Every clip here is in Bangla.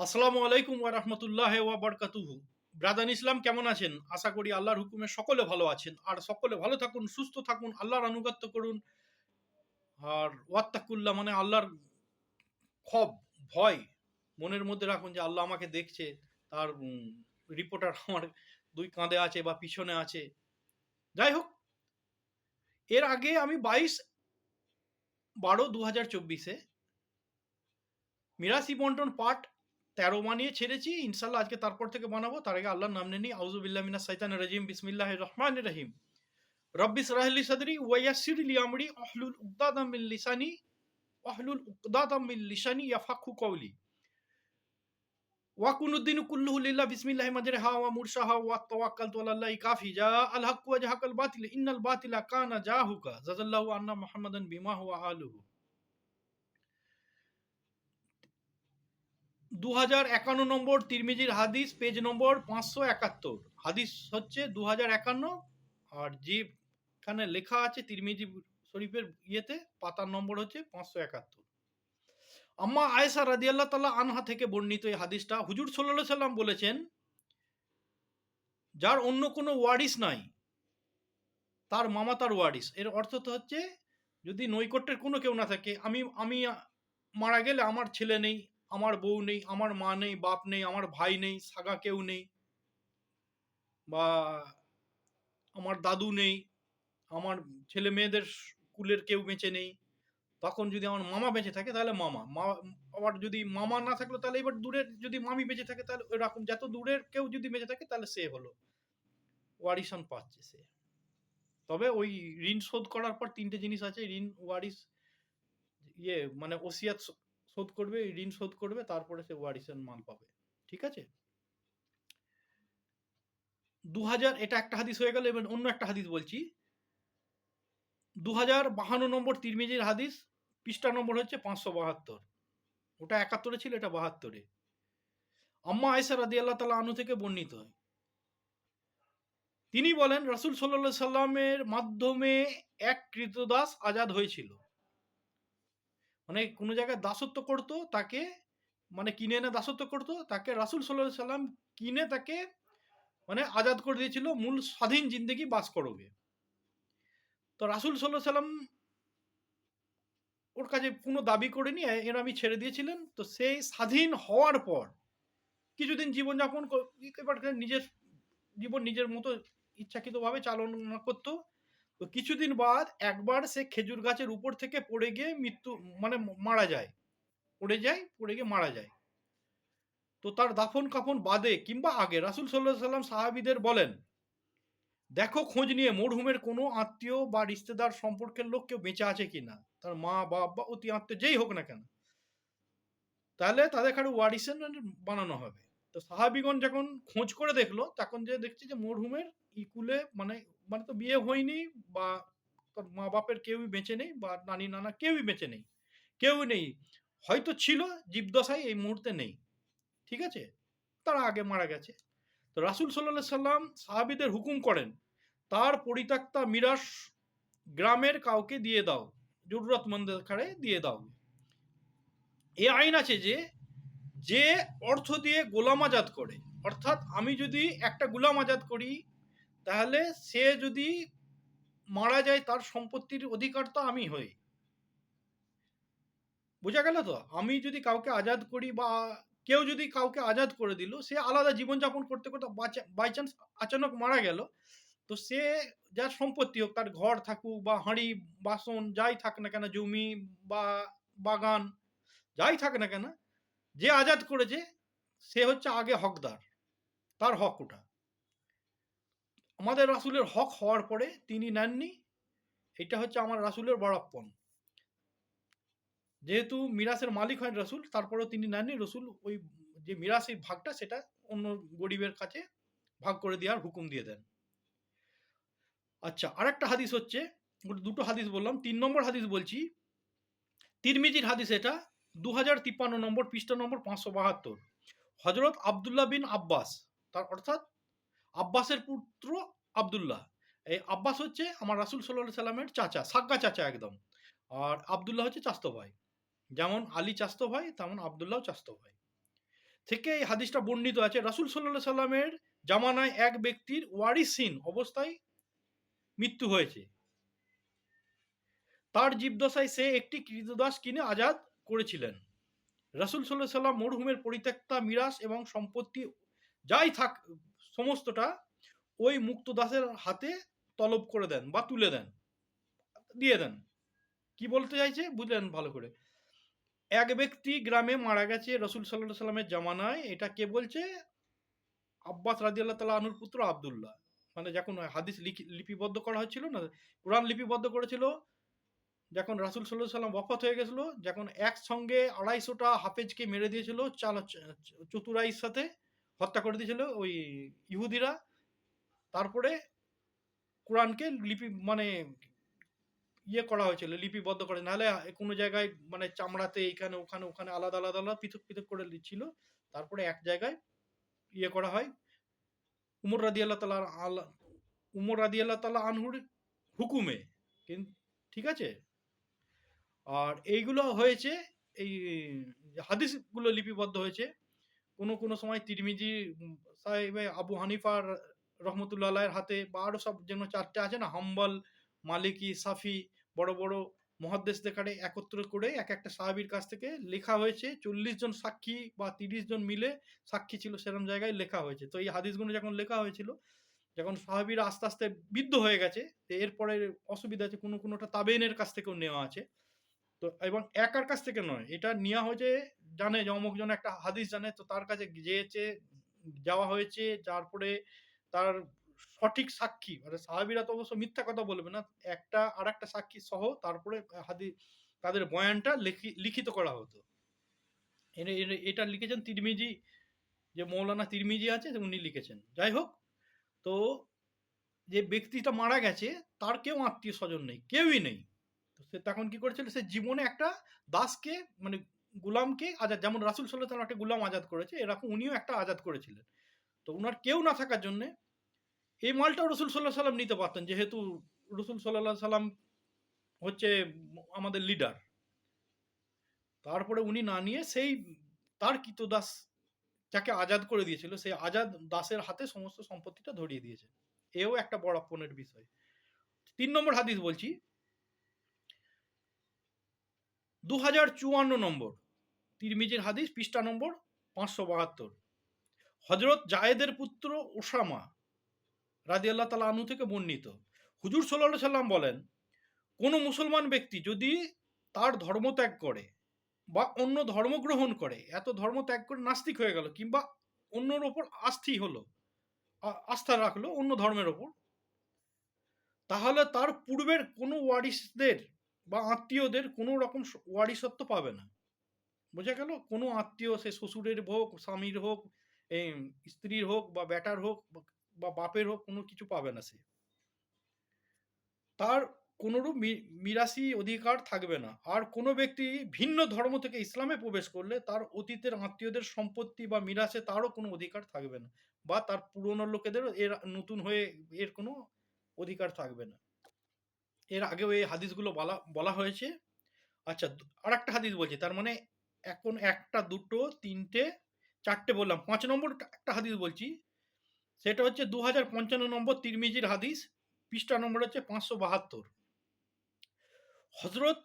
আসসালামু আলাইকুম ওয়া রাহমাতুল্লাহ ওয়া বারাকাতুহু। ব্রাদান ইসলাম, কেমন আছেন? আশা করি আল্লাহর হুকুমে সকলে ভালো আছেন। আর সকলে ভালো থাকুন, সুস্থ থাকুন, আল্লাহর আনুগত্য করুন। আর ওয়াত্তাকুল্লাহ মানে আল্লাহর খব, ভয়, মনের মধ্যে রাখুন যে আল্লাহ আমাকে দেখছে, তার রিপোর্টার আমার দুই কাঁধে আছে বা পিছনে আছে। যাই হোক, এর আগে আমি বাইশ বারো দু হাজার চব্বিশে মিরাসি বন্টন পার্ট তেরো বানিয়ে ছেড়েছি, ইনশাল্লাহ আজকে তারপর থেকে বানাবো। তার আগে আল্লাহর নাম নেনি আউজুবিল্লাহ মিনা সাইতান রাজিম। বিসমিল্লাহ রহমান রহিম। রব্বিস রাহলি সদরি ওয়াইয়াসির লি আমরি। আহলুল উকদাদাম মিন লিসানি। আহলুল উকদাদাম মিন লিসানি ইয়াফাকু কওলি। ওয়াকুনুদ্দিন কুল্লুহু লিল্লাহ। বিসমিল্লাহি মাজরিহা ওয়া মুরসাহা ওয়া তাওয়াক্কালতু আলাল্লাহি কাফি। জা আল হক ওয়া জাহাকাল বাতিল। ইন্নাল বাতিলা কানা জাহুকা। জাযাল্লাহু আন্না মুহাম্মাদান বিমা হুয়া আলুহু দু হাজার একান্ন নম্বর তিরমিজির হাদিস, পেজ নম্বর পাঁচশো একাত্তর। হাদিস হচ্ছে দু হাজার একান্ন, আর যেখানে লেখা আছে তিরমিজি শরীফের ইয়েতে, পাতার নম্বর হচ্ছে পাঁচশো একাত্তর। আম্মা আয়েসা রাদিয়াল্লাহ তাল্লাহ আনহা থেকে বর্ণিত এই হাদিসটা হুজুর সাল্লাহ সাল্লাম বলেছেন, যার অন্য কোনো ওয়ারিস নাই, তার মামা তার ওয়ারিস। এর অর্থ তো হচ্ছে, যদি নৈকট্যের কোনো কেউ না থাকে, আমি আমি মারা গেলে আমার ছেলে নেই আমার বউ নেই, আমার মা নেই, বাপ নেই, আমার ভাই নেই, সাগা কেউ নেই বা আমার দাদু নেই, আমার ছেলে মেয়েদের কুলের কেউ বেঁচে নেই। তখন যদি আমার মামা বেঁচে থাকে তাহলে মামা, মা, আবার যদি মামা না থাকল তাহলে এবার দূরের যদি মামি বেঁচে থাকে তাহলে এরকম, যত দূরের কেউ যদি বেঁচে থাকে তাহলে সে হলো। ওয়ারিশন পাচ্ছে সে। তবে ওই ঋণ শোধ করার পর তিনটে জিনিস আছে, ঋণ ওয়ারিস ইয়ে মানে ওসিয়াত শোধ করবে ঋণ শোধ করবে, তারপরে সে ওয়ারিসের মাল পাবে। ঠিক আছে? দু হাজার এটা একটা হাদিস হয়ে গেল, এবার অন্য একটা হাদিস বলছি। দু হাজার বাহান্ন নম্বর তিরমিজির হাদিস, পৃষ্ঠা নম্বর হচ্ছে পাঁচশো বাহাত্তর। ওটা একাত্তরে ছিল, এটা বাহাত্তরে। আম্মা আয়সা রাদি আল্লাহ তালা আনু থেকে বর্ণিত হয়। তিনি বলেন, রাসুল সাল্লা সাল্লামের মাধ্যমে এক কৃতদাস আজাদ হয়েছিল। মানে কোনো জায়গায় দাসত্ব করতো তাকে মানে কিনে এনে দাসত্ব করতো, তাকে রাসুল সাল্লাহ সাল্লাম কিনে তাকে মানে আজাদ করে দিয়েছিল মূল স্বাধীন জিন্দগি বাস করবে তো রাসুল সাল্লাহ সাল্লাম ওর কাছে কোনো দাবি করেনি এর আমি ছেড়ে দিয়েছিলেন। তো সেই স্বাধীন হওয়ার পর কিছুদিন জীবনযাপন এবার নিজের, জীবন নিজের মতো ইচ্ছাকৃতভাবে চালনা করতো। তো কিছুদিন বাদ একবার সে খেজুর গাছের উপর থেকে পড়ে গিয়ে মৃত্যু মানে মারা যায়। পড়ে যায়, পড়ে গিয়ে মারা যায়। তো তার দাফন কাফন বাদে কিংবা আগে রাসুল সাল্লাহ সাল্লাম সাহাবিদের বলেন, দেখো, খোঁজ নিয়ে মরহুমের কোনো আত্মীয় বা রিস্তেদার সম্পর্কের লোক কেউ বেঁচে আছে কিনা? তার মা, বাপ বা অতি আত্মীয় যেই হোক না কেন। তাহলে তাদের খালি ওয়ারিসেন বানানো হবে। তো সাহাবিগণ যখন খোঁজ করে দেখল, তখন যে দেখছে যে মরহুমের ইকুলে মানে মানে তো বিয়ে হয়নি বা তোর মা বাপের কেউই বেঁচে নেই বা নানি নানা কেউই বেঁচে নেই কেউ নেই। হয়তো ছিল জীবদশায় এই মুহূর্তে নেই, ঠিক আছে? তারা আগে মারা গেছে। তো রাসুল সাল্লাহ সাল্লাম সাহাবিদের হুকুম করেন, তার পরিত্যক্তা মিরাস গ্রামের কাউকে দিয়ে দাও জরুরতমন্দের খাড়ে দিয়ে দাও। এ আইন আছে যে যে অর্থ দিয়ে গোলাম আজাদ করে, অর্থাৎ আমি যদি একটা গোলাম আজাদ করি তাহলে সে যদি মারা যায়, তার সম্পত্তির অধিকার তো আমি হই। বোঝা গেল তো? আমি যদি কাউকে আজাদ করি বা কেউ যদি কাউকে আজাদ করে দিল, সে আলাদা জীবনযাপন করতে করতে বাই চান্স আচানক মারা গেল। তো সে যার সম্পত্তি হোক, তার ঘর থাকুক বা হাঁড়ি, বাসন, যাই থাক না কেন, জমি বা বাগান, যাই থাক না কেন, যে আজাদ করেছে, সে হচ্ছে আগে হকদার, তার হক ওটা। আমাদের রাসুলের হক হওয়ার পরে তিনি নেননি। এটা হচ্ছে আমার রাসুলের বড়াপ্পন যেহেতু মিরাসের মালিক হয় রসুল, তারপরেও তিনি নেননি। রসুল ওই যে মিরাসের ভাগটা, সেটা অন্য গরিবের কাছে ভাগ করে দেওয়ার হুকুম দিয়ে দেন। আচ্ছা আরেকটা হাদিস হচ্ছে দুটো হাদিস বললাম। তিন নম্বর হাদিস বলছি, তিরমিজির হাদিস এটা দু হাজার তিপ্পান্ন নম্বর পৃষ্ঠা নম্বর পাঁচশো বাহাত্তর। হজরত আবদুল্লাহ বিন আব্বাস, তার অর্থাৎ আব্বাসের পুত্র আবদুল্লাহ। এই আব্বাস হচ্ছে আমার রাসুল সাল্লাহ সাল্লামের চাচা সাগ্গা চাচা একদম। আর আবদুল্লাহ হচ্ছে চাস্ত ভাই। যেমন আলী চাস্ত ভাই, তেমন আবদুল্লাহ চাস্ত ভাই। থেকে এই হাদিসটা বর্ণিত আছে, রাসূল সাল্লাল্লাহু সাল্লামের জামানায় এক ব্যক্তির ওয়ারিসহীন অবস্থায় মৃত্যু হয়েছে। তার জীবদশায় সে একটি কৃতদাস কিনে আজাদ করেছিলেন। রাসুল আলাইহি সাল্লাম মরহুমের পরিত্যক্তা মিরাস এবং সম্পত্তি যাই থাক সমস্তটা ওই মুক্ত দাসের হাতে তলব করে দেন বা তুলে দেন, দিয়ে দেন। কি বলতে চাইছে? বুঝলেন ভালো করে। এক ব্যক্তি গ্রামে মারা গেছে রসুল সাল্লাহ সাল্লামের জামানায়। এটা কে বলছে? আব্বাস রাজি আল্লাহ তালা আনুর পুত্র আবদুল্লাহ। মানে যখন হাদিস লিপিবদ্ধ করা হচ্ছিল না, কোরআন লিপিবদ্ধ করেছিল, যখন রাসুল সাল্লাহ সাল্লাম বফত হয়ে গেছিল, যখন একসঙ্গে আড়াইশোটা হাফেজকে মেরে দিয়েছিল, চাল চতুরাইয়ের সাথে হত্যা করে দিয়েছিল ওই ইহুদিরা। তারপরে কোরআনকে লিপি মানে ইয়ে করা হয়েছিল, লিপিবদ্ধ করে। নাহলে কোনো জায়গায় মানে চামড়াতে এখানে ওখানে ওখানে আলাদা আলাদা আলাদা পৃথক পৃথক করে ছিল তারপরে এক জায়গায় ইয়ে করা হয়। উমর রাদি আল্লাহ তালা আল্লাহ উমর রাদি আল্লাহ তালা আনহুর হুকুমে। ঠিক আছে? আর এইগুলো হয়েছে, এই হাদিসগুলো লিপিবদ্ধ হয়েছে। কোনো কোনো সময় তিরমিজি সাহেব আবু হানিফার রহমতুল্লাহ হাতে বা আরও সব যেন চারটে আছে না, হাম্বল, মালিকি, সাফি, বড় বড় মহাদ্দেশদের কারে একত্র করে এক একটা সাহাবির কাছ থেকে লেখা হয়েছে। চল্লিশ জন সাক্ষী বা তিরিশ জন মিলে সাক্ষী ছিল সেরকম জায়গায় লেখা হয়েছে। তো এই হাদিসগুলো যখন লেখা হয়েছিল, যখন সাহাবিরা আস্তে আস্তে বিদ্ধ হয়ে গেছে এরপরে অসুবিধা আছে কোনো কোনোটা তাবেনের কাছ থেকেও নেওয়া আছে। তো, এবং একার কাছ থেকে নয়। এটা নেওয়া হয়েছে, জানে যে অমুক জন একটা হাদিস জানে, তো তার কাছে যেয়েছে যাওয়া হয়েছে, তারপরে তার সঠিক সাক্ষী মানে সাহাবিরা তো অবশ্য মিথ্যা কথা বলবে না, একটা আর একটা সাক্ষী সহ তারপরে হাদি, তাদের বয়ানটা লিখি, লিখিত করা হতো। এটা লিখেছেন তিরমিজি, যে মৌলানা তিরমিজি আছে উনি লিখেছেন। যাই হোক, তো যে ব্যক্তিটা মারা গেছে, তার কেউ আত্মীয় স্বজন নেই, কেউই নেই। তো সে তখন কি করেছিল? সে জীবনে একটা দাসকে মানে গুলামকে আজাদ, যেমন রাসুল সাল্লাহ সাল্লাম একটা গুলাম আজাদ করেছে, এরকম উনিও একটা আজাদ করেছিলেন। তো ওনার কেউ না থাকার জন্য এই মালটাও রসুল সাল্লাহ সাল্লাম নিতে পারতেন, যেহেতু রসুল সাল্লাহ সাল্লাম হচ্ছে আমাদের লিডার তারপরে উনি না নিয়ে সেই তার দাস যাকে আজাদ করে দিয়েছিল, সেই আজাদ দাসের হাতে সমস্ত সম্পত্তিটা ধরিয়ে দিয়েছে। এও একটা বড় আপনের বিষয়। তিন নম্বর হাদিস বলছি দু হাজার চুয়ান্ন নম্বর, তিরমিজির হাদিস, পৃষ্ঠা নম্বর পাঁচশো বাহাত্তর। হজরত জায়েদের পুত্র ওসামা রাজি আল্লাহ তালা আনু থেকে বর্ণিত। হুজুর সাল্লাহ সাল্লাম বলেন, কোনো মুসলমান ব্যক্তি যদি তার ধর্ম ত্যাগ করে বা অন্য ধর্ম গ্রহণ করে, এত ধর্ম ত্যাগ করে নাস্তিক হয়ে গেল কিংবা অন্যর ওপর আস্থি হলো আস্থা রাখল অন্য ধর্মের ওপর তাহলে তার পূর্বের কোনো ওয়ারিসদের বা আত্মীয়দের কোনো রকম ওয়ারিসত্ব পাবে না। বোঝা গেল? কোনো আত্মীয়, সে শ্বশুরের হোক, স্বামীর হোক স্ত্রীর হোক বা বেটার হোক বা- বাপের হোক, কোনো কিছু পাবে না সে। তার কোনোরূপ মি- মিরাসি অধিকার থাকবে না। আর কোনো ব্যক্তি ভিন্ন ধর্ম থেকে ইসলামে প্রবেশ করলে তার অতীতের আত্মীয়দের সম্পত্তি বা মিরাসে তারও কোনো অধিকার থাকবে না বা তার পুরনো লোকেদেরও এর নতুন হয়ে এর কোনো অধিকার থাকবে না। এর আগেও এই হাদিসগুলো বলা বলা হয়েছে। আচ্ছা আর একটা হাদিস বলছি, তার মানে এখন একটা, দুটো, তিনটে, চারটে বললাম, পাঁচ নম্বর একটা হাদিস বলছি, সেটা হচ্ছে দু হাজার পঞ্চান্ন নম্বর তিরমিজির হাদিস, পৃষ্ঠা নম্বর হচ্ছে পাঁচশো বাহাত্তর। হজরত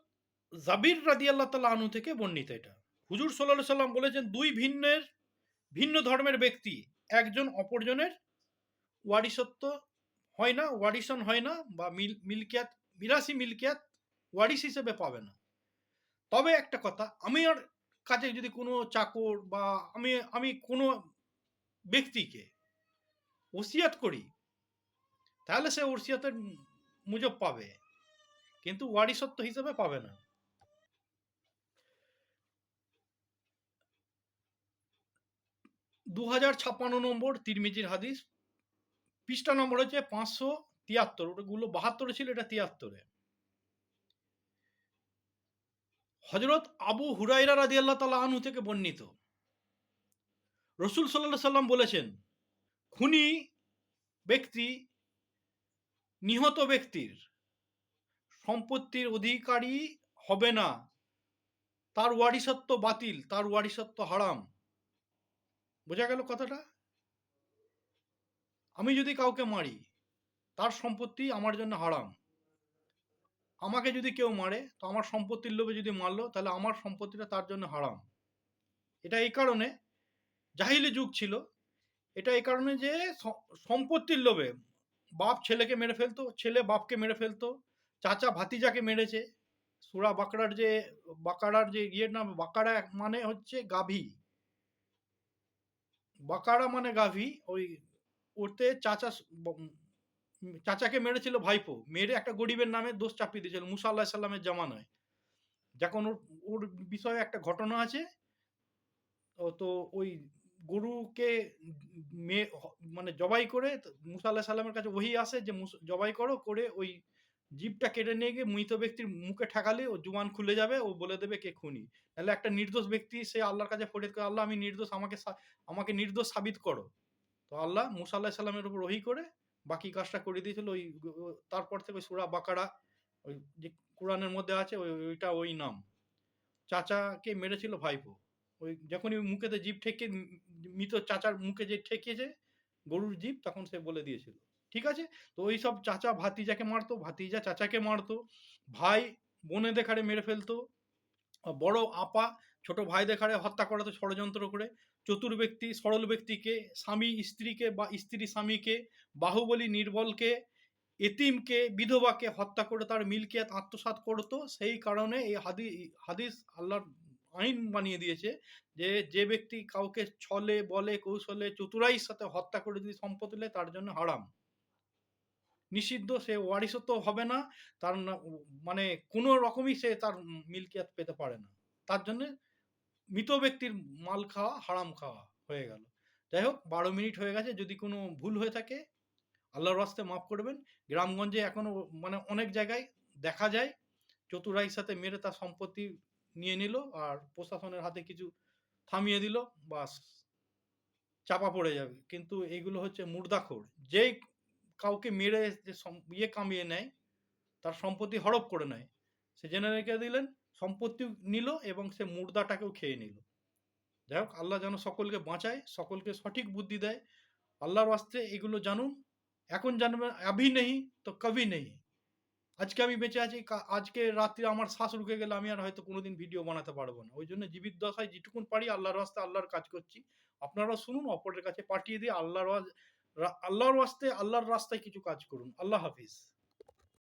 জাবির রাদি আল্লাহ তালা আনু থেকে বর্ণিত এটা। হুজুর সাল্লাহ সাল্লাম বলেছেন, দুই ভিন্নের, ভিন্ন ধর্মের ব্যক্তি, একজন অপরজনের ওয়ারিসত্ব হয় না ওয়ারিসন হয় না বা মিল, মিলকিয়াত মিরাসি মিলকিয়াত ওয়ারিস হিসেবে পাবে না। তবে একটা কথা, আমি আর কাছে যদি কোনো চাকর বা আমি আমি কোনো ব্যক্তিকে ওসিয়াত করি, তাহলে সে ওসিয়াতের মুজব পাবে, কিন্তু ওয়ারিসত্ব হিসেবে পাবে না। দু হাজার ছাপ্পান্ন নম্বর তিরমিজির হাদিস, পৃষ্ঠা নম্বর হচ্ছে পাঁচশো তিয়াত্তর ওটাগুলো বাহাত্তরে ছিল এটা তিয়াত্তরে। হজরত আবু হুরাইরা রাদি আল্লাহ তালা আনহু থেকে বর্ণিত। রসুল সাল্লাহ সাল্লাম বলেছেন খুনি ব্যক্তি নিহত ব্যক্তির সম্পত্তির অধিকারী হবে না। তার ওয়ারিসত্ব বাতিল তার ওয়ারিসত্ব হারাম। বোঝা গেল কথাটা? আমি যদি কাউকে মারি, তার সম্পত্তি আমার জন্য হারাম। আমাকে যদি কেউ মারে, তো আমার সম্পত্তির লোভে যদি মারলো তাহলে আমার সম্পত্তিটা তার জন্য হারাম। এটা এই কারণে জাহিলি যুগ ছিল। এটা এই কারণে যে সম্পত্তির লোভে বাপ ছেলেকে মেরে ফেলতো, ছেলে বাপকে মেরে ফেলতো, চাচা ভাতিজাকে মেরেছে। সূরা বাকারার যে বাকারার যে ইয়ের নাম বাকারা মানে হচ্ছে গাভী। বাকারা মানে গাভী, ওই ওতে চাচা চাচাকে মেরেছিল ভাইপো। মেরে একটা গরিবের নামে দোষ চাপিয়ে দিয়েছিল মুসা আলাইহিস সালামের জামানায়। যখন ওর ওর বিষয়ে একটা ঘটনা আছে। ও তো ওই গরুকে মে হ মানে জবাই করে মুসা আলাইহিস সালামের কাছে ওহী আসে যে জবাই করো, করে ওই জিভটা কেটে নিয়ে গিয়ে মৃত ব্যক্তির মুখে ঠেকালে ওর জুবান খুলে যাবে, ও বলে দেবে কে খুনি। তাহলে একটা নির্দোষ ব্যক্তি সে আল্লাহর কাছে ফরিয়াদ করে, "আল্লাহ আমি নির্দোষ আমাকে আমাকে নির্দোষ সাবিত করো।" তো আল্লাহ মুসা আলাইহিস সালামের উপর ওহী করে বাকি কাজটা করে দিয়েছিল ওই তারপর থেকে সূরা বাকারা ওই যে কোরআনের মধ্যে আছে ওই ওইটা ওই নাম। চাচাকে মেরেছিল ভাইপো। ওই যখনই মুখেতে জিভ ঠেকে মৃত চাচার মুখে যে ঠেকিয়েছে গরুর জিভ তখন সে বলে দিয়েছিল। ঠিক আছে? তো ওই সব চাচা ভাতিজাকে মারতো, ভাতিজা চাচাকে মারতো, ভাই বোনেদের ঘাড়ে মেরে ফেলতো। বড় আপা ছোট ভাইদের ঘাড়ে হত্যা করাতো ষড়যন্ত্র করে। চতুর ব্যক্তি সরল ব্যক্তিকে, স্বামী স্ত্রীকে বা স্ত্রী স্বামীকে, বাহুবলী নির্বলকে, এতিমকে, বিধবাকে হত্যা করে তার মিলকিয়াত আত্মসাৎ করতো। সেই কারণে এই হাদি হাদিস আল্লাহর আইন বানিয়ে দিয়েছে যে, যে ব্যক্তি কাউকে ছলে, বলে, কৌশলে, চতুরাইয়ের সাথে হত্যা করে যদি সম্পত্তি নেয় তার জন্য হারাম। নিষিদ্ধ সে ওয়ারিশও তো হবে না। তার মানে কোন রকমই সে তার মিলকিয়াত পেতে পারে না। তার জন্যে মৃত ব্যক্তির মাল খাওয়া হারাম খাওয়া হয়ে গেল। যাই হোক ১২ মিনিট হয়ে গেছে। যদি কোনো ভুল হয়ে থাকে আল্লাহর ওয়াস্তে মাফ করবেন। গ্রামগঞ্জে এখনও মানে অনেক জায়গায় দেখা যায় চতুরাইয়ের সাথে মেরে তার সম্পত্তি নিয়ে নিল আর প্রশাসনের হাতে কিছু থামিয়ে দিল, বাস। চাপা পড়ে যাবে। কিন্তু এগুলো হচ্ছে মুর্দাখোর। যেই কাউকে মেরে যে ইয়ে কামিয়ে নেয়, তার সম্পত্তি হড়প করে নেয়। সে জেনে রেখে দিলেন, সম্পত্তিও নিল এবং সে মুর্দাটাকেও খেয়ে নিল। যাই হোক আল্লাহ যেন সকলকে বাঁচায়, সকলকে সঠিক বুদ্ধি দেয়। আল্লাহর ওয়াস্তে এগুলো জানুন। এখন জানবেন আভি নেই তো কভি নেই আজকে আমি বেঁচে আছি, আজকে রাত্রে আমার শ্বাস রুকে গেলে আমি আর হয়তো কোনোদিন ভিডিও বানাতে পারব না। ওই জন্য জীবিত দশায় যেটুকুন পারি আল্লাহর ওয়াস্তে আল্লাহর কাজ করছি। আপনারাও শুনুন, অপরের কাছে পাঠিয়ে দিয়ে আল্লাহর আল্লাহর ওয়াস্তে আল্লাহর রাস্তায় কিছু কাজ করুন। আল্লাহ হাফিজ।